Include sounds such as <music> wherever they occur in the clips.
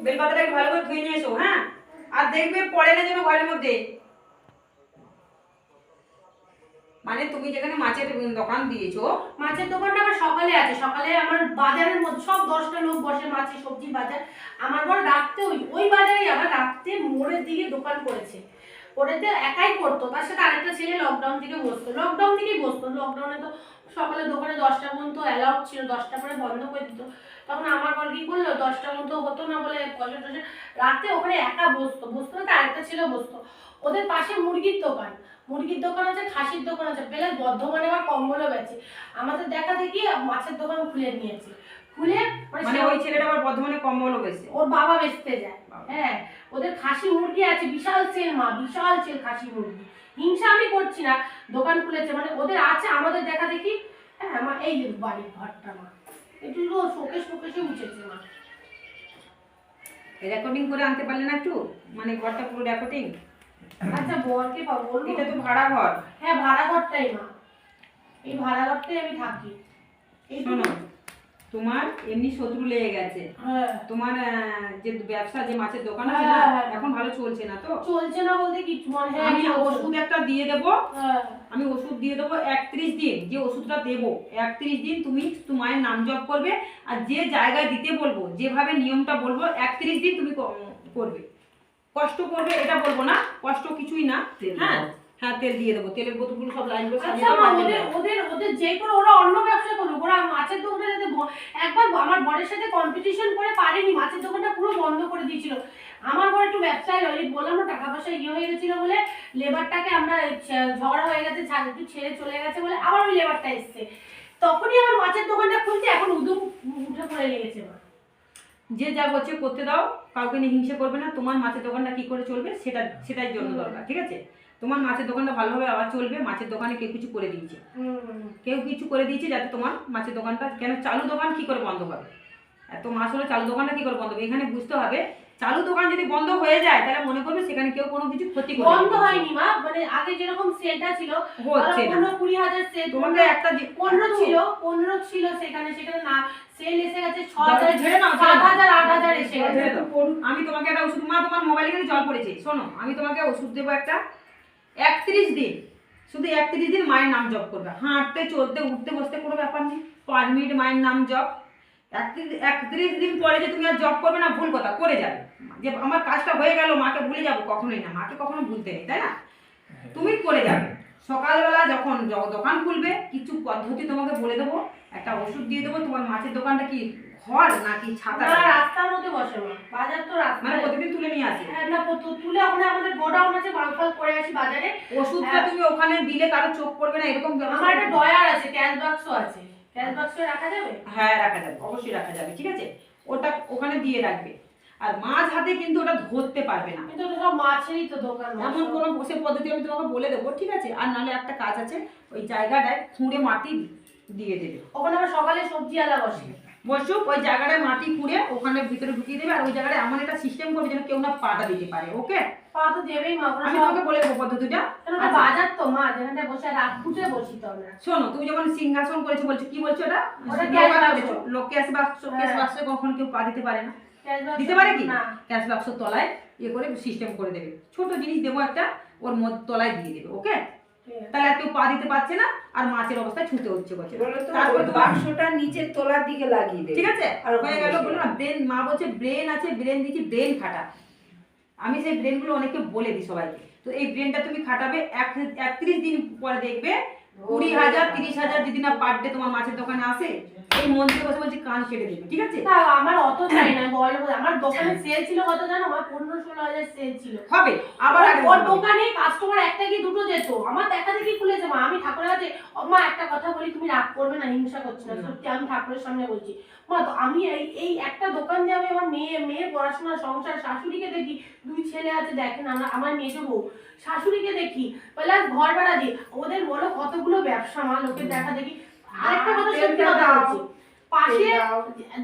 বেলপাতাটা ভালো করে ধুয়ে নিয়ে এসো হ্যাঁ? আর দেখবে পড়ে না যেন ঘরের মধ্যে। মানে তুমি যেখানে মাছের দোকান দিয়েছ। মাছের দোকানটা আমার সকালে আছে। সকালে আমার বাজারের মধ্যে, সব দশটা লোক বসে মাছের সবজি বাজার। আমার বড় রাত্রে ওই ওই বাজারেই আবার রাত্রে মোড়ের দিকে দোকান করেছে। ওটাতে একাই করতো। তার সাথে আরেকটা ছেলে লকডাউন থেকে বসতো। লকডাউন থেকেই বসতো। লকডাউনে তো সকালে দোকানে দশটা পর্যন্ত অ্যালাউড ছিল দশটা পরে বন্ধ করে দিত। তখন আমার বর কি করল দশটা পর্যন্ত হতো না বলে পয়সা টয়সা রাতে ওখানে একা বসতো। বসতো না তো আরেকটা ছেলে বসতো। ওদের পাশে মুরগির দোকান। মুরগির দোকান আছে খাসির দোকান আছে পেলে বর্ধমানে আবার কম্বলও বেচে। আমাদের দেখা দেখি মাছের দোকান খুলে নিয়েছে। খুলে মানে মানে ওই ছেলেটা আবার বর্ধমানে কম্বলও বেশি ওর বাবা বেচতে যায়। হ্যাঁ ওদের খাসি মুরগি আছে বিশাল সেল মা বিশাল সেল খাসি মুরগি। হিংসা আমি করছি না। দোকান খুলেছে মানে ওদের আছে আমাদের দেখা দেখি। হ্যাঁ মা এই বাড়ির ঘরটা মা। একটু শোকেশ ফোকেশে উঠেছে মা। রেকর্ডিং করে আনতে পারলে না একটু? মানে ঘরটা পুরো রেকর্ডিং আচ্ছা বরকে পাবো এটা তো ভাড়া ঘর। হ্যাঁ ভাড়া ঘরটাই মা। এই ভাড়া ঘরটাই আমি থাকি। এই শোনো তোমার এমনি শত্রু লেগে গেছে। হ্যাঁ। তোমার যে ব্যবসা যে মাছের দোকান আছে না হ্যাঁ, হ্যাঁ। এখন ভালো চলছে না তো? চলছে না বলতে কিছু মানে হ্যাঁ আমি ওষুধ একটা দিয়ে দেবো। হ্যাঁ। আমি ওষুধ দিয়ে দেবো একত্রিশ দিন যে ওষুধটা দেবো একত্রিশ দিন তুমি তোমার নাম জপ করবে আর যে জায়গায় দিতে বলব যেভাবে নিয়মটা বলব একত্রিশ দিন তুমি করবে। কষ্ট করবে এটা বলব না কষ্ট কিছুই না। হ্যাঁ। হ্যাঁ তেল দিয়ে দেবো। তেলের বোতলগুলো সব লাইন করে আচ্ছা ওদের ওদের ওদের যে করে ওরা অন্য ব্যবসা করুক। ওরা মাছের দোকানটা যাতে একবার আমার বরের সাথে কম্পিটিশন করে পারেনি মাছের দোকানটা পুরো বন্ধ করে দিয়েছিল। আমার বর একটু ব্যবসায় ওই বললাম না টাকা পয়সা ইয়ে হয়ে গেছিল বলে লেবারটাকে আমরা ঝগড়া হয়ে গেছে একটু ছেড়ে চলে গেছে বলে আবার ওই লেবারটা এসছে। তখনই আমার মাছের দোকানটা খুলছে এখন উদুম উঠে পড়ে লেগেছে মা। যে যা করছে করতে দাও কাউকে নিয়ে হিংসে করবে না। তোমার মাছের দোকানটা কি করে চলবে সেটা সেটাই জন্য দরকার ঠিক আছে? তোমার মাছের দোকানটা ভালোভাবে আবার চলবে মাছের দোকানে কেউ কিছু করে দিয়েছে। কেউ কিছু করে দিয়েছে যাতে তোমার মাছের দোকানটা কেন চালু দোকান কি করে বন্ধ হবে? এত মাস হলে চালু দোকানটা কি করে বন্ধ হবে? এখানে বুঝতে হবে চালু দোকান যদি বন্ধ হয়ে যায় তাহলে মনে করবে সেখানে কেউ কোনো কিছু ক্ষতি করে বন্ধ হয়নি মা মানে আগে যেরকম সেলটা ছিল হচ্ছে না। হাজার সেল তোমাকে একটা যে- পনেরো ছিল পনেরো ছিল সেখানে সেখানে না সেল এসে গেছে ছ দাও, হাজার ঝেড়ে নাও, ঝেড়ে সাত নাও। হাজার আট হাজার এসে গেছে। আমি তোমাকে একটা ওষুধ মা তোমার মোবাইলে জল পড়েছে। শোনো আমি তোমাকে ওষুধ দেবো একটা। একত্রিশ দিন। শুধু একত্রিশ দিন মায়ের নাম জপ করবে। হাঁটতে, চলতে, উঠতে, বসতে কোনো ব্যাপার নেই। পার মিনিট মায়ের নাম জপ। একত্রিশ একত্রিশ দিন পরে যে তুমি আর জব করবে না, ভুল কথা, করে যাবে। যে আমার কাজটা হয়ে গেল, মাকে ভুলে যাব কখনোই না। মাকে কখনো ভুলতে নেই, তাই না? তুমি করে যাবে। সকালবেলা যখন দোকান খুলবে, কিছু পদ্ধতি তোমাকে বলে দেবো। একটা ওষুধ দিয়ে দেবো। তোমার মাছের দোকানটা কি ঘর নাকি ছাতা রাস্তার মধ্যে বসে বাজার তো মানে রাস্তায় প্রতিদিন তুলে নিয়ে আসে? হ্যাঁ, না তো- তুলে ওখানে আমাদের গোডাউন আছে মালফাল করে আসি বাজারে। ওষুধটা হ্যাঁ। তুমি ওখানে দিলে কারও চোখ পড়বে না এরকম আমার একটা। ডয়ার আছে ক্যাশ বাক্স আছে। ক্যাশ বাক্সে রাখা যাবে? হ্যাঁ রাখা যাবে অবশ্যই রাখা যাবে ঠিক আছে? ওটা ওখানে দিয়ে রাখবে। আর মাছ হাতে কিন্তু ওটা ধরতে পারবে না। কিন্তু ওটা সব মাছেরই তো দোকান এমন কোনো বসে পদ্ধতি আমি তোমাকে বলে দেবো ঠিক আছে? আর নাহলে একটা কাজ আছে ওই জায়গাটায় খুঁড়ে মাটি দিয়ে দেবে। ওখানে আবার সকালে সবজি আলা বসে। বসুক ওই জায়গাটায় মাটি খুঁড়ে ওখানে ভিতরে ঢুকিয়ে দেবে আর ওই জায়গাটায় এমন একটা সিস্টেম করবে যেন কেউ না পাটা দিতে পারে ওকে পা দেবেই মা আমি তোমাকে বলে দেবো পদ্ধতিটা কেন ওটা আচ্ছা। বাজার তো মা যেখানটায় বসে রাত ফুটে বসি তো আমরা শোনো তুমি যেমন সিংহাসন করেছ বলছো কি বলছো বাক্স। বাক্স হ্যাঁ। কখন কেউ পা দিতে পারে না দিতে পারে কি ক্যাশ বাক্স তলায় ইয়ে করে সিস্টেম করে দেবে ছোট জিনিস দেবো একটা ওর মধ্যে তলায় দিয়ে দেবে ওকে। তাহলে আর কেউ পা দিতে পারছে না আর মাছের অবস্থা ছুটে হচ্ছে তো তারপর বাক্সটা নিচের তলার দিকে লাগিয়ে দে। ঠিক আছে? আর হয়ে গেল বলো না ব্রেন মা বলছে ব্রেন আছে ব্রেন দিচ্ছি ব্রেন খাটা। আমি সেই ব্রেনগুলো অনেকে বলে দিই সবাইকে। তো এই ব্রেনটা তুমি খাটাবে এক একত্রিশ দিন পরে দেখবে কুড়ি হাজার তিরিশ হাজার যদি না পার ডে তোমার মাছের দোকানে আসে এই মন্দিরে বসে বলছি কান কেটে দেবে ঠিক আছে? না আমার অত <clears throat> চাই না বলো আমার দোকানে সেল ছিল কত জানো? আমার পনেরো ষোলো হাজার সেল ছিল। হবে আবার ওর-। দোকানে কাস্টমার একটা কি দুটো যেত? আমার দেখা দেখি খুলেছে মা। আমি ঠাকুরের কাছে মা একটা কথা বলি তুমি রাগ করবে না হিংসা করছি না। সত্যি আমি ঠাকুরের সামনে বলছি। মা আমি এই এই একটা দোকান দিয়ে আমি আমার মেয়ে মেয়ে পড়াশোনা সংসার শাশুড়িকে দেখি দুই ছেলে আছে দেখেন আমরা আমার মেয়ে বউ। শাশুড়িকে দেখি প্লাস ঘর ভাড়া দিই ওদের বলো কতগুলো ব্যবসা মা লোকের দেখা দেখি। পাশে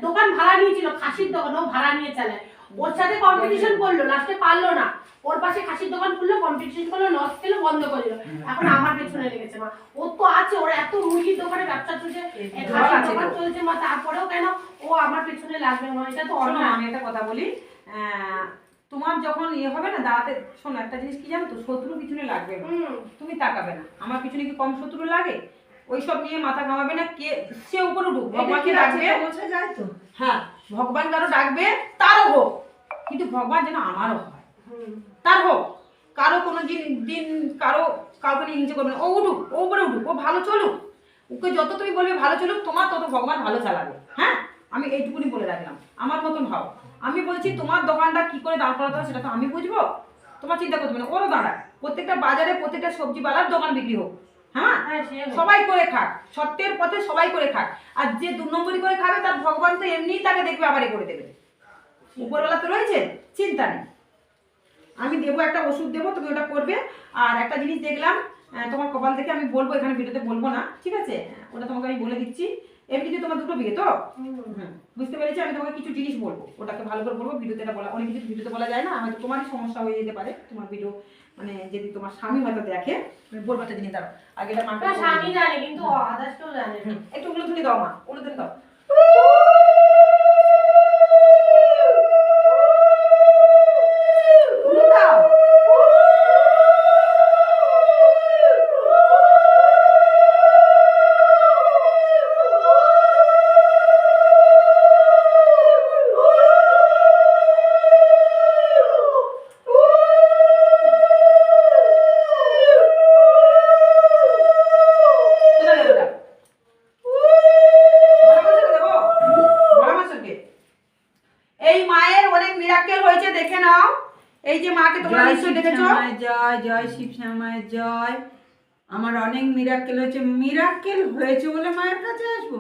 দোকান ভাড়া নিয়েছিল খাসির দোকান ও ভাড়া নিয়ে চালায়। ওর সাথে কম্পিটিশন করল লাস্টে পারল না। ওর পাশে খাসির দোকান খুললো কম্পিটিশন করল লস খেলো বন্ধ করে দিল। এখন আমার পেছনে লেগেছে মা। ও তো আছে ওর এত মুরগির দোকানে ব্যবসা চলছে খাসির দোকান চলছে মা তারপরেও কেন ও আমার পেছনে লাগবে মা? এটা তো শোনো অন্যায়। আমি একটা কথা বলি। আহ, তোমার যখন ইয়ে হবে না দাঁড়াতে শোনো একটা জিনিস কি জানো তো? শত্রু পিছনে লাগবে না। তুমি তাকাবে না। আমার পিছনে কি কম শত্রু লাগে? ওইসব নিয়ে মাথা ঘামাবে না কে সে উপরে উঠুক ভগবানকে ডাকবে? বোঝা যায় তো? হ্যাঁ ভগবান কারও ডাকবে তারও হোক। কিন্তু ভগবান যেন আমারও হয়। তার হোক। কারও কোনো দিন দিন কারও কাউকে নিয়ে হিংসে করবে না। ও উঠুক ও উপরে উঠুক ও ভালো চলুক। ওকে যত তুমি বলবে ভালো চলুক তোমার তত ভগবান ভালো চালাবে। হ্যাঁ? আমি এইটুকুনি বলে রাখলাম। আমার মতন ভাও আমি বলছি তোমার দোকানটা কি করে দাঁড় করাতে হবে সেটা তো আমি বুঝব? তোমার চিন্তা করতে না। ওরও দাঁড়ায় প্রত্যেকটা বাজারে প্রত্যেকটা সবজি বালার দোকান বিক্রি হোক। হ্যাঁ? হ্যাঁ সবাই করে খাক। সত্যের পথে সবাই করে খাক। আর যে দু নম্বরই করে খাবে তার ভগবান তো এমনিই তাকে দেখবে আবারই করে দেবে। উপরওয়ালা তো রয়েছে চিন্তা নেই। আমি দেবো একটা ওষুধ দেবো তুমি ওটা করবে। আর একটা জিনিস দেখলাম তোমার কপাল থেকে আমি বলব এখানে ভিডিওতে বলব না ঠিক আছে? ওটা তোমাকে আমি বলে দিচ্ছি। এমনিতে তোমার দুটো বিয়ে তো? বুঝতে পেরেছি আমি তোমাকে কিছু জিনিস বলব। ওটাকে ভালো করে বলব ভিডিওতে এটা বলা অনেক কিছু ভিডিওতে বলা যায় না হয়তো তোমারই সমস্যা হয়ে যেতে পারে। তোমার ভিডিও মানে যদি তোমার স্বামী হয়তো দেখে বলব একটা জিনিস দাঁড়ো আগে এটা মাকে স্বামী জানে কিন্তু আদার্স কেউ জানে একটু দাও মা উলুধুনি দাও। দেখে নাও। এই যে মাকে তোমরা নিশ্চয়ই দেখেছ? জয় জয় শিব শ্যামায় জয়। আমার অনেক মিরাক্কেল হয়েছে। মিরাক্কেল হয়েছে বলে মায়ের কাছে আসব?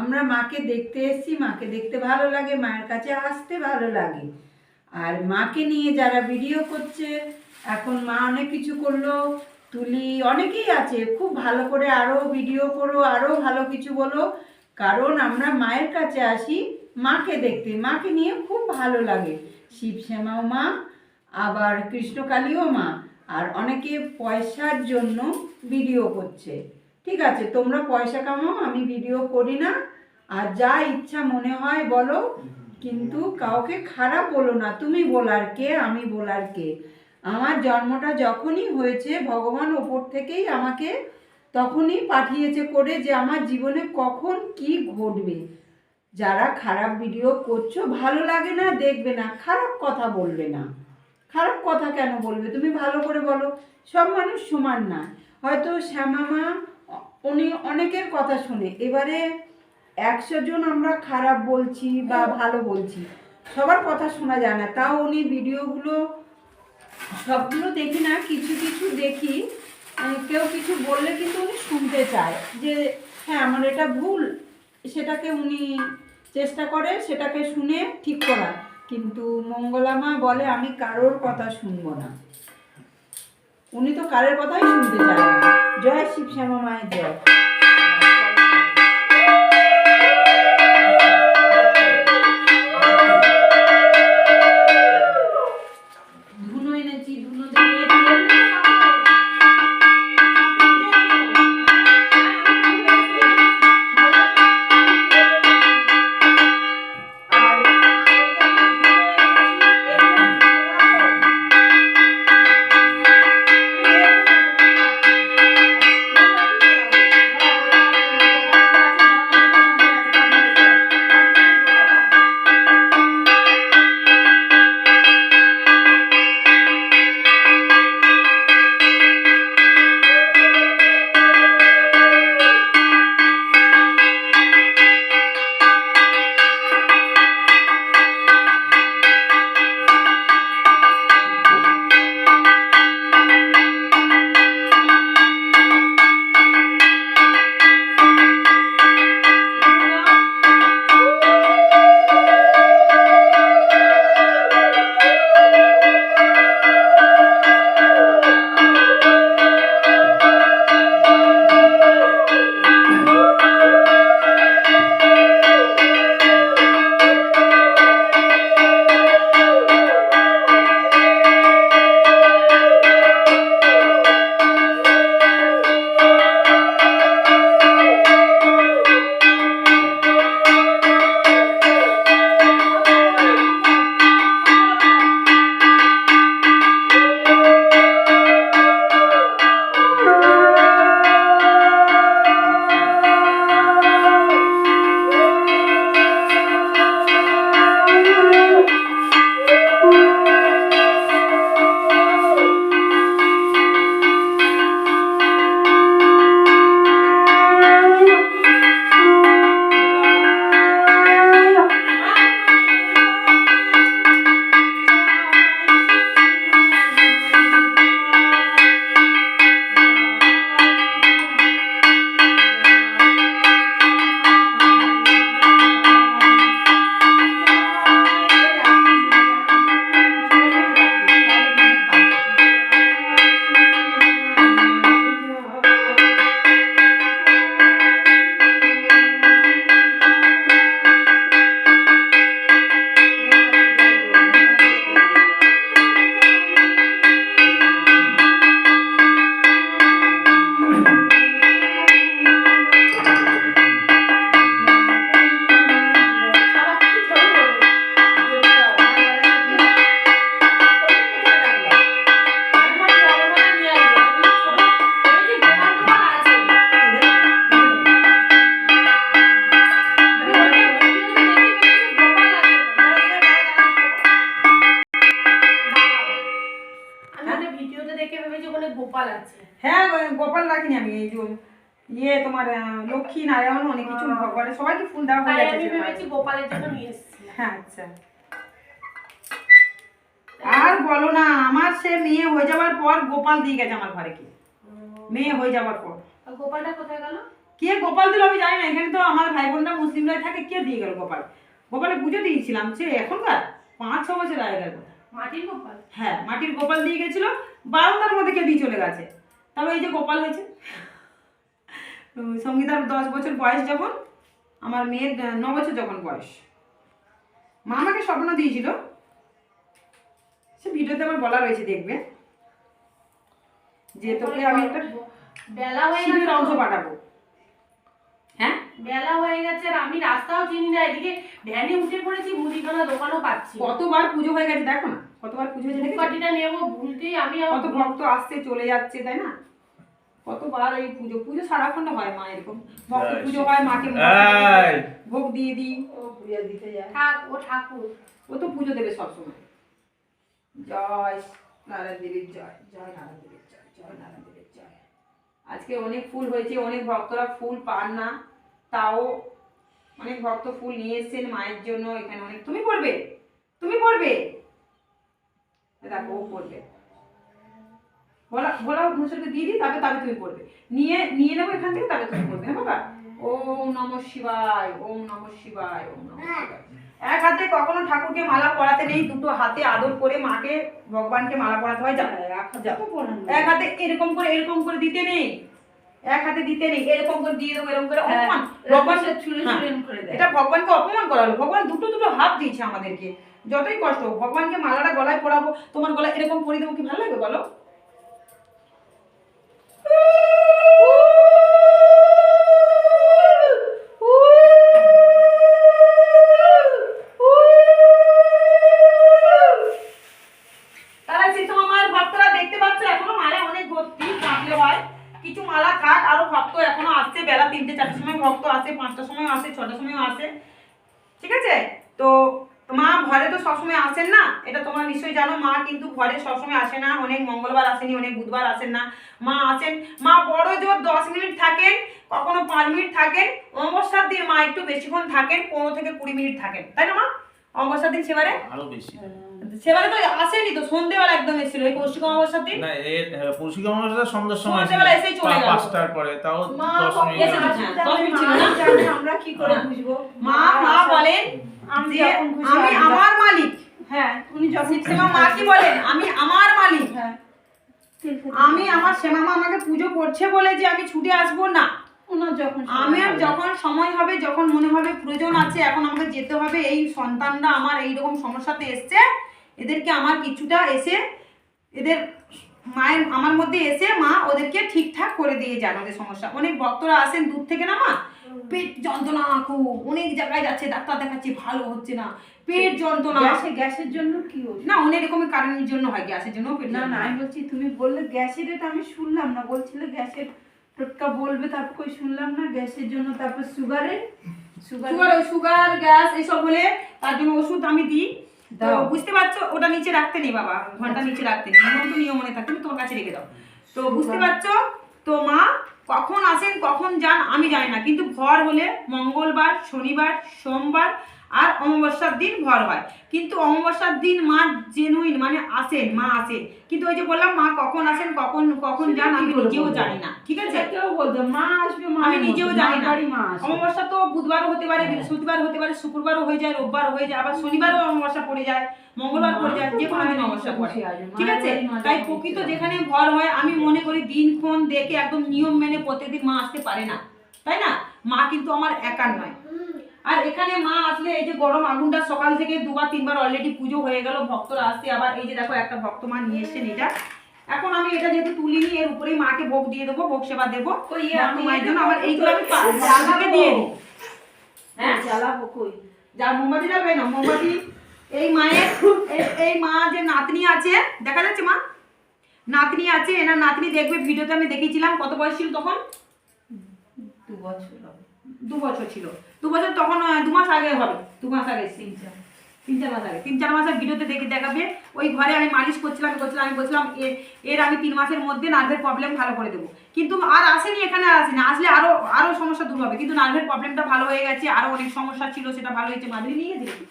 আমরা মাকে দেখতে এসেছি। মাকে দেখতে ভালো লাগে মায়ের কাছে আসতে ভালো লাগে। আর মাকে নিয়ে যারা ভিডিও করছে এখন মা অনেক কিছু করল। তুলি অনেকেই আছে। খুব ভালো করে আরও ভিডিও করো আরও ভালো কিছু বলো। কারণ আমরা মায়ের কাছে আসি মাকে দেখতে। মাকে নিয়ে খুব ভালো লাগে। শিব শ্যামাও মা, আবার কৃষ্ণকালীও মা, আর অনেকে পয়সার জন্য ভিডিও করছে। ঠিক আছে, তোমরা পয়সা কামাও, আমি ভিডিও করি না। আর যা ইচ্ছা মনে হয় বলো, কিন্তু কাউকে খারাপ বলো না, তুমি বলার কে, আমি বলার কে? আমার জন্মটা যখনই হয়েছে, ভগবান ওপর থেকেই আমাকে তখনই পাঠিয়েছে করে যে আমার জীবনে কখন কি ঘটবে। যারা খারাপ ভিডিও করছ, ভালো লাগে না, দেখবে না। খারাপ কথা বলবে না। খারাপ কথা কেন বলবে? তুমি ভালো করে বলো। সব মানুষ সমান না। হয়তো শ্যামামা উনি অনেকের কথা শুনে, এবারে একশো জন আমরা খারাপ বলছি বা ভালো বলছি, সবার কথা শোনা যায় না। তাও উনি ভিডিওগুলো সবগুলো দেখি না, কিছু কিছু দেখি কেউ কিছু বললে কিন্তু উনি শুনতে চায় যে হ্যাঁ আমার এটা ভুল। সেটাকে উনি চেষ্টা করে, সেটাকে শুনে ঠিক করা। কিন্তু মঙ্গলামা বলে, আমি কারোর কথা শুনব না। উনি তো কারের কথাই শুনতে চান জয় শিব শ্যামা মায়ের জয়। ইয়ে তোমার লক্ষ্মী নারায়ণ অনেক কিছু ভগবানের সবাইকে ফুল দেওয়া হয়ে গেছে ভেবেছি গোপালের জন্য নিয়ে এসেছি। হ্যাঁ আচ্ছা। আর বলো না আমার সে মেয়ে হয়ে যাওয়ার পর গোপাল দিয়ে গেছে আমার ঘরে কি মেয়ে হয়ে যাওয়ার পর। গোপালটা কোথায় গেল? কে গোপাল দিল আমি জানি না এখানে তো আমার ভাই বোনরা মুসলিমরাই থাকে কে দিয়ে গেল গোপাল? গোপালে পুজো দিয়েছিলাম সে এখনকার পাঁচ ছ বছর আগে গেল মাটির গোপাল? হ্যাঁ মাটির গোপাল দিয়ে গেছিল বারান্দার মধ্যে কে দিয়ে চলে গেছে? তবে এই যে গোপাল হয়েছে। সঙ্গীতার দশ বছর বয়স যখন আমার মেয়ের ন বছর যখন বয়স। মা আমাকে স্বপ্ন দিয়েছিল। সে ভিডিওতে আমার বলা রয়েছে দেখবে। যে তোকে আমি একটা বেলা হয়ে গেছে অংশ পাঠাবো। হ্যাঁ? বেলা হয়ে গেছে আর আমি রাস্তাও চিনি না এদিকে ভ্যানে উঠে পড়েছি মুদিখানা দোকানও পাচ্ছি কতবার পুজো হয়ে গেছে দেখো না। কতবার পুজো হয়েছে? ধূপকাঠিটা নেব ভুলতেই আমি কত ভক্ত আসছে চলে যাচ্ছে তাই না? কতবার এই পুজো পুজো সারাক্ষণ হয় মা এরকম। ভক্ত পুজো হয় মাকে ভোগ দিয়ে দিই। ও দিতে যায়। ঠাক ও ঠাকুর। ও তো পুজো দেবে সবসময়। জয় নারায়ণ দেবীর জয় জয় নারায়ণ দেবীর জয় জয় নারায়ণ দেবীর জয়। আজকে অনেক ফুল হয়েছে অনেক ভক্তরা ফুল পান না তাও অনেক ভক্ত ফুল নিয়ে এসেছেন মায়ের জন্য এখানে অনেক। তুমি পড়বে তুমি পড়বে। দেখো ও পড়বে। বলা বলা মুসলকে দিয়ে দিই তবে তবে তুমি পড়বে নিয়ে নিয়ে নেব এখান থেকে তবে তুমি পড়বে হ্যাঁ বাবা? ওম নম শিবায় ওম নম শিবায় ওম নম শিবায়। এক হাতে কখনো ঠাকুরকে মালা পরাতে নেই দুটো হাতে আদর করে মাকে ভগবানকে মালা পরাতে হয় যাও। এক হাতে। এরকম করে এরকম করে দিতে নেই। এক হাতে দিতে নেই এরকম করে দিয়ে দেবো এরকম করে হ্যাঁ, অপমান। ভগবান হ্যাঁ। এটা ভগবানকে অপমান করা হলো। ভগবান দুটো দুটো হাত দিয়েছে আমাদেরকে। যতই কষ্ট ভগবানকে মালাটা গলায় পরাবো তোমার গলায় এরকম পরিয়ে দেবো কি ভালো লাগবে বলো? Woo! <laughs> মা কিন্তু ঘরে সবসময় আসে না অনেক মঙ্গলবার আসেনি অনেক বুধবার আসেন না। মা আসেন মা বড় জোর দশ মিনিট থাকেন কখনো পাঁচ মিনিট থাকেন অমাবস্যার দিন মা একটু বেশিক্ষণ থাকেন পনেরো থেকে কুড়ি মিনিট থাকেন। তাই না মা? অমাবস্যার দিন সেবারে? আরও বেশি। সেবারে তো আসেনি তো সন্ধেবেলা একদম এসেছিল এই কৌশিক অমাবস্যার দিন? না এর পৌষিক অমাবস্যা সন্ধ্যার সময়। সন্ধ্যাবেলা এসেই চলে গেল। পাঁচটার পরে তাও মিনিট হ্যাঁ, মিনিট ছিল না? আমরা কি করে হ্যাঁ। বুঝব? মা মা বলেন আমি। আমার মালিক। হ্যাঁ উনি যখন শ্যামা মা কি বলেন আমি আমার মালিক। হ্যাঁ। আমি আমার শ্যামা মা আমাকে পুজো করছে বলে যে আমি ছুটে আসব না। ওনার যখন আমি যখন সময় হবে যখন মনে হবে প্রয়োজন আছে এখন আমাকে যেতে হবে এই সন্তানরা আমার এই রকম সমস্যাতে এসছে এদেরকে আমার কিছুটা এসে এদের মায়ের আমার মধ্যে এসে মা ওদেরকে ঠিকঠাক করে দিয়ে যান ওদের সমস্যা। অনেক ভক্তরা আসেন দূর থেকে না মা? পেট যন্ত্রণা খুব অনেক জায়গায় যাচ্ছে ডাক্তার দেখাচ্ছে ভালো হচ্ছে না। পেট যন্ত্রণা। গ্যাসে গ্যাসের জন্য কি? না অনেক রকমের কারণের জন্য হয় গ্যাসের জন্য পেট না না আমি বলছি তুমি বললে গ্যাসের এটা আমি শুনলাম না। বলছিলে গ্যাসের টোটকা বলবে তারপর কই শুনলাম না। গ্যাসের জন্য তারপর সুগারের সুগার সুগার সুগার গ্যাস এইসব হলে তার জন্য ওষুধ আমি দিই। তো বুঝতে পারছ? ওটা নিচে রাখতে নেই বাবা ঘণ্টা নিচে রাখতে নেই। নিয়ম তো নিয়ম মনে থাকে তুমি তোমার কাছে রেখে দাও। তো বুঝতে পারছ? তো মা কখন আসেন কখন যান আমি জানি না। কিন্তু ভর হলে মঙ্গলবার শনিবার সোমবার আর অমাবস্যার দিন ভর হয়। কিন্তু অমাবস্যার দিন মা জেনুইন মানে আসেন মা আসেন। কিন্তু ওই যে বললাম মা কখন আসেন কখন কখন যান আমি নিজেও জানি না। ঠিক আছে? কেউ বলতো মা আসবে মা আমি নিজেও জানি না। অমাবস্যা তো বুধবারও হতে পারে হ্যাঁ। বৃহস্পতিবার হতে পারে শুক্রবারও হয়ে যায় রোববার হয়ে যায় আবার শনিবারও অমাবস্যা পড়ে যায় মঙ্গলবার পড়ে যায় যে কোনো দিন অমাবস্যা পড়ে। ঠিক আছে? তাই প্রকৃত যেখানে ভর হয় আমি মনে করি দিনক্ষণ দেখে একদম নিয়ম মেনে প্রত্যেকদিন মা আসতে পারে না। তাই না? মা কিন্তু আমার একার নয়। আর এখানে মা আসলে এই যে গরম আগুনটা সকাল থেকে দুবার তিনবার অলরেডি পুজো হয়ে গেল ভক্তরা আসছে। আবার এই যে দেখো একটা ভক্ত মা নিয়ে এসছেন এটা। এখন আমি এটা যেহেতু তুলিনি এর উপরেই মাকে ভোগ দিয়ে দেবো ভোগ সেবা দেবো। মায়ের জন্য আমার এইগুলো আমি পা- দিয়ে দিই। হ্যাঁ? জ্বালাবো কই? যা মোমবাতি জ্বালবে? না মোমবাতি। এই মায়ের এই- মা যে নাতনি আছে দেখা যাচ্ছে মা? নাতনি আছে এনার নাতনি দেখবে ভিডিওতে আমি দেখিয়েছিলাম কত বয়স ছিল তখন? দু বছর দু বছর ছিল। দু বছর তখন দু মাস আগে হবে। দু মাস আগে, তিন চার তিন চার মাস আগে। তিন চার মাসের ভিডিওতে দেখে দেখাবে। ওই ঘরে আমি মালিশ করছিলাম করছিলাম, আমি বলছিলাম এর এর আমি তিন মাসের মধ্যে নার্ভের প্রবলেম ভালো করে দেবো। কিন্তু আর আসেনি, এখানে আর আসেনি। আসলে আরও আরও সমস্যা দূর হবে। কিন্তু নার্ভের প্রবলেমটা ভালো হয়ে গেছে। আরও অনেক সমস্যা ছিল, সেটা ভালো হয়েছে। মাদুলি নিয়ে গেছিলি?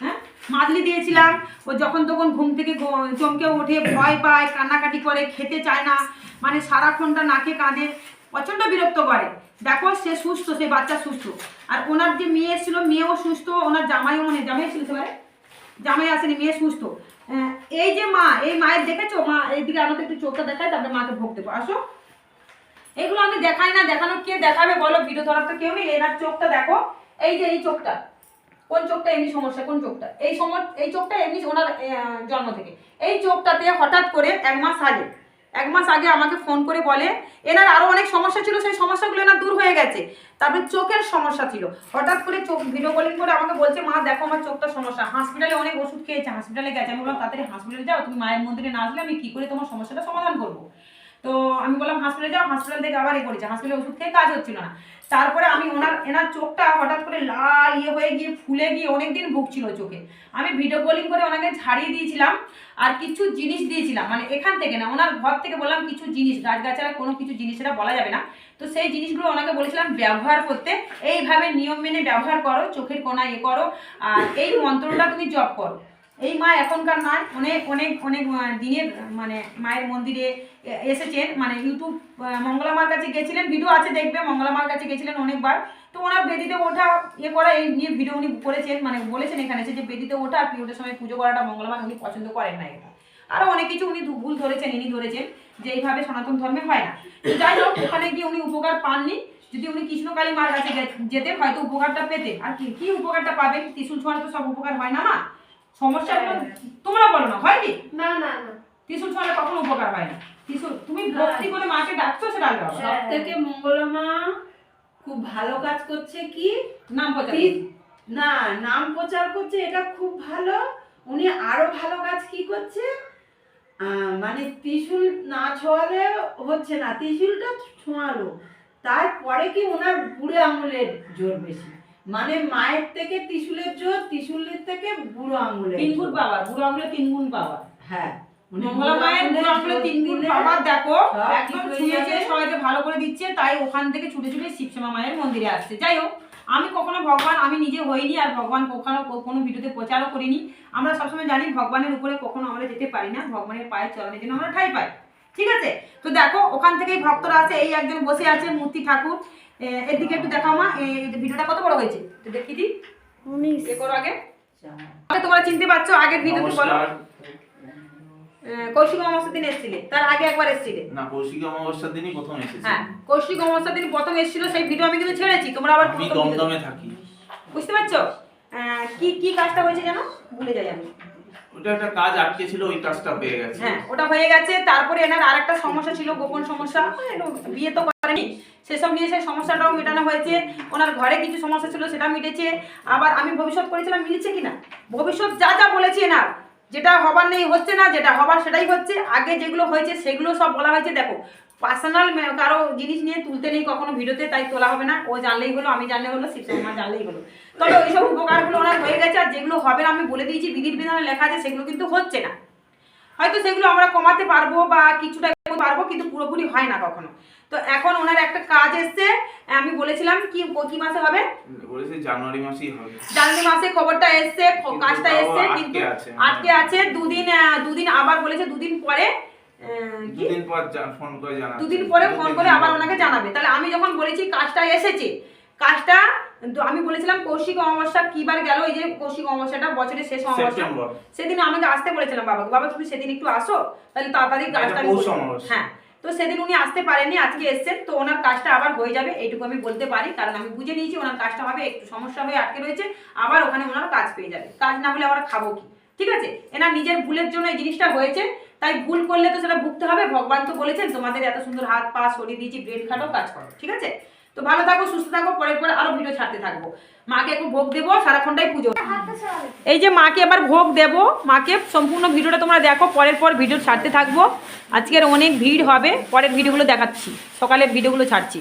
হ্যাঁ? মাদলি দিয়েছিলাম। ও যখন তখন ঘুম থেকে চমকে ওঠে, ভয় পায়, কান্নাকাটি করে, খেতে চায় না। মানে সারাক্ষণটা নাকে কাঁদে। প্রচণ্ড বিরক্ত করে। দেখো, সে সুস্থ, সে বাচ্চা সুস্থ। আর ওনার যে মেয়ে ছিল মেয়েও সুস্থ, ওনার জামাইও মানে জামাই ছিল সেবারে জামাই আসেনি, মেয়ে সুস্থ। এই যে মা, এই মায়ের দেখেছ? মা, এইদিকে আমাকে একটু চোখটা দেখায়, তারপরে মাকে ভোগ দেবো। আসো। এগুলো আমি দেখাই না দেখানো কে দেখাবে বলো? ভিডিও ধরার তো কেউ নেই। এনার চোখটা দেখো। এই যে, এই চোখটা। কোন চোখটা এমনি সমস্যা, কোন চোখটা? এই সময় এই চোখটা এমনি ওনার জন্ম থেকে। এই চোখটাতে হঠাৎ করে এক মাস আগে এক মাস আগে আমাকে ফোন করে বলে, এনার আরও অনেক সমস্যা ছিল, সেই সমস্যাগুলো এনার দূর হয়ে গেছে। তারপরে চোখের সমস্যা ছিল। হঠাৎ করে চোখ ভিডিও কলিং করে আমাকে বলছে, মা, দেখো আমার চোখটা সমস্যা। হসপিটালে অনেক ওষুধ খেয়েছে হসপিটালে গেছে। আমি বললাম, তাড়াতাড়ি হসপিটালে যাও, তুমি মায়ের মন্দিরে না আসলে আমি কী করে তোমার সমস্যাটা সমাধান করব? তো আমি বললাম হসপিটালে যাও হসপিটাল থেকে আবার এ করেছে। হসপিটালে ওষুধ খেয়ে কাজ হচ্ছিল না। তারপরে আমি ওনার, এনার চোখটা হঠাৎ করে লাল ইয়ে হয়ে গিয়ে, ফুলে গিয়ে অনেকদিন ভুগছিল চোখে। আমি ভিডিও কলিং করে ওনাকে ছাড়িয়ে দিয়েছিলাম আর কিছু জিনিস দিয়েছিলাম। মানে এখান থেকে না, ওনার ঘর থেকে বললাম কিছু জিনিস, গাছগাছারা কোনো কিছু জিনিস সেটা বলা যাবে না। তো সেই জিনিসগুলো ওনাকে বলেছিলাম ব্যবহার করতে। এইভাবে নিয়ম মেনে ব্যবহার করো, চোখের কোনা ইয়ে করো। আর এই মন্ত্রটা তুমি জপ করো। এই মা এখনকার নয় অনেক অনেক অনেক দিনের মানে মায়ের মন্দিরে এসেছেন। মানে ইউটিউব মঙ্গলা মার কাছে গেছিলেন ভিডিও আছে দেখবে, মঙ্গলা মার কাছে গেছিলেন অনেকবার। তো ওনার বেদিতে ওঠা ইয়ে করা, এই নিয়ে ভিডিও উনি করেছেন মানে বলেছেন এখানে যে বেদিতে ওঠা, আর পিরিয়ডের সময় পুজো করাটা মঙ্গলা মা উনি পছন্দ করেন না এটা। আরও অনেক কিছু উনি ভুল ধরেছেন, ইনি ধরেছেন যে এইভাবে সনাতন ধর্মে হয় না। তো যাই হোক, ওখানে গিয়ে উনি উপকার পাননি। যদি উনি কৃষ্ণকালী মার কাছে যেতেন, হয়তো উপকারটা পেতেন। আর কি কি উপকারটা পাবেন? ত্রিশুল ছোঁয়ার তো সব উপকার হয় না মা। সমস্যা তোমরা বলো না হয় কি? না না না। ত্রিশুল ছোঁয়ালে কখনো উপকার হয় না। ত্রিশুল তুমি ভক্তি করে মাকে ডাকছো সেটা আলাদা সব থেকে মঙ্গলমা খুব ভালো কাজ করছে কি? নাম প্রচার না নাম প্রচার করছে এটা খুব ভালো। উনি আরও ভালো কাজ কি করছে? মানে ত্রিশুল না ছোঁয়ালে হচ্ছে না ত্রিশুলটা ছোঁয়ালো। তারপরে কি ওনার বুড়ো আঙুলের জোর বেশি? মানে মায়ের থেকে ত্রিশুলের জোর ত্রিশুলের থেকে বুড়ো আঙুলের তিন গুণ পাওয়ার বুড়ো আঙুলে তিন গুণ পাওয়ার হ্যাঁ। মঙ্গলা মায়ের বুড়ো আঙুলে তিন গুণ দিলে দেখো একদম ছুঁয়েছে সবাইকে ভালো করে দিচ্ছে তাই ওখান থেকে ছুটে ছুটে শিবশ্যামা মায়ের মন্দিরে আসছে। যাই হোক আমি কখনো ভগবান আমি নিজে হইনি আর ভগবান কখনো কোনো ভিডিওতে প্রচারও করিনি। আমরা সবসময় জানি ভগবানের উপরে কখনো আমরা যেতে পারি না ভগবানের পায়ের চরণের জন্য আমরা ঠাই পাই। ঠিক আছে? তো দেখো ওখান থেকেই ভক্তরা আছে এই একজন বসে আছে মূর্তি ঠাকুর। এদিকে একটু দেখাও মা এই ভিডিওটা কত বড় হয়েছে? তো দেখি দি। এ করো আগে। আগে তোমরা চিনতে পারছ আগের ভিডিওতে বলো। আহ, কৌশিক অমাবস্যার দিন এসেছিলে তার আগে একবার এসেছিলে। না কৌশিক অমাবস্যার দিনই প্রথম এসেছি। হ্যাঁ কৌশিক অমাবস্যার দিন প্রথম এসেছিল সেই ভিডিও আমি কিন্তু ছেড়েছি তোমরা আবার আমি দমদমে থাকি। বুঝতে পারছ? আহ, কি কি কাজটা হয়েছে জানো ভুলে যাই আমি। হ্যাঁ ওটা হয়ে গেছে। তারপরে এনার আরেকটা সমস্যা ছিল, গোপন সমস্যা। বিয়ে তো করেনি। সেসব নিয়ে সেই সমস্যাটাও মেটানো হয়েছে। ওনার ঘরে কিছু সমস্যা ছিল, সেটা মিটেছে। আবার আমি ভবিষ্যৎ করেছিলাম, মিলেছে কিনা? ভবিষ্যৎ যা যা বলেছি এনার, যেটা হবার নেই হচ্ছে না, যেটা হবার সেটাই হচ্ছে। আগে যেগুলো হয়েছে, সেগুলো সব বলা হয়েছে। দেখো পার্সোনাল কারও জিনিস নিয়ে তুলতে নেই কখনো ভিডিওতে তাই তোলা হবে না। ও জানলেই হলো আমি জানলে হলো শিবশর্মা জানলেই হলো। তবে ওইসব উপকারগুলো ওনার হয়ে গেছে আর যেগুলো হবে না আমি বলে দিয়েছি বিধির বিধানে লেখা আছে সেগুলো কিন্তু হচ্ছে না। হয়তো সেগুলো আমরা কমাতে পারব বা কিছুটা পারব কিন্তু পুরোপুরি হয় না কখনো। তো এখন ওনার একটা কাজ এসছে আমি বলেছিলাম কি কি মাসে হবে? বলেছে জানুয়ারি মাসেই হবে। জানুয়ারি মাসে খবরটা এসছে কাজটা এসছে কিন্তু। আটকে আছে দুদিন দুদিন আবার বলেছে দুদিন পরে দুদিন পর ফোন করে জানা দুদিন পরে ফোন করে আবার ওনাকে জানাবে। তাহলে আমি যখন বলেছি কাজটা এসেছে কাজটা আমি বলেছিলাম কৌশিক অমাবস্যা কিবার গেল এই যে কৌশিক অমাবস্যাটা বছরের শেষ অমাবস্যা। সেদিন আমাকে আসতে বলেছিলাম বাবাকে। বাবা তুমি সেদিন একটু আসো তাহলে তাড়াতাড়ি কাজটা করে- অমাবস্যা। হ্যাঁ তো সেদিন উনি আসতে পারেননি আজকে এসেছেন তো ওনার কাজটা আবার হয়ে যাবে এইটুকু আমি বলতে পারি কারণ আমি বুঝে নিয়েছি ওনার কাজটা হবে একটু সমস্যা হয়ে আটকে রয়েছে আবার ওখানে ওনার কাজ পেয়ে যাবে। কাজ না হলে আমরা খাব কি? ঠিক আছে? এনার নিজের ভুলের জন্য এই জিনিসটা হয়েছে তাই ভুল করলে তো সেটা ভুগতে হবে। ভগবান তো বলেছেন, তোমাদের এত সুন্দর হাত, পা সরিয়ে দিয়েছি ব্রেন খাটো কাজ করো, ঠিক আছে? তো ভালো থাকো, সুস্থ থাকো, পরের পরে আরও ভিডিও ছাড়তে থাকব। মাকে একটু ভোগ দেবো, সারাক্ষণটাই পুজো। এই যে মাকে আবার ভোগ দেব, মাকে সম্পূর্ণ ভিডিওটা তোমরা দেখো, পরের পর ভিডিও ছাড়তে থাকব। আজকের অনেক ভিড় হবে, পরের ভিডিওগুলো দেখাচ্ছি, সকালের ভিডিওগুলো ছাড়ছি।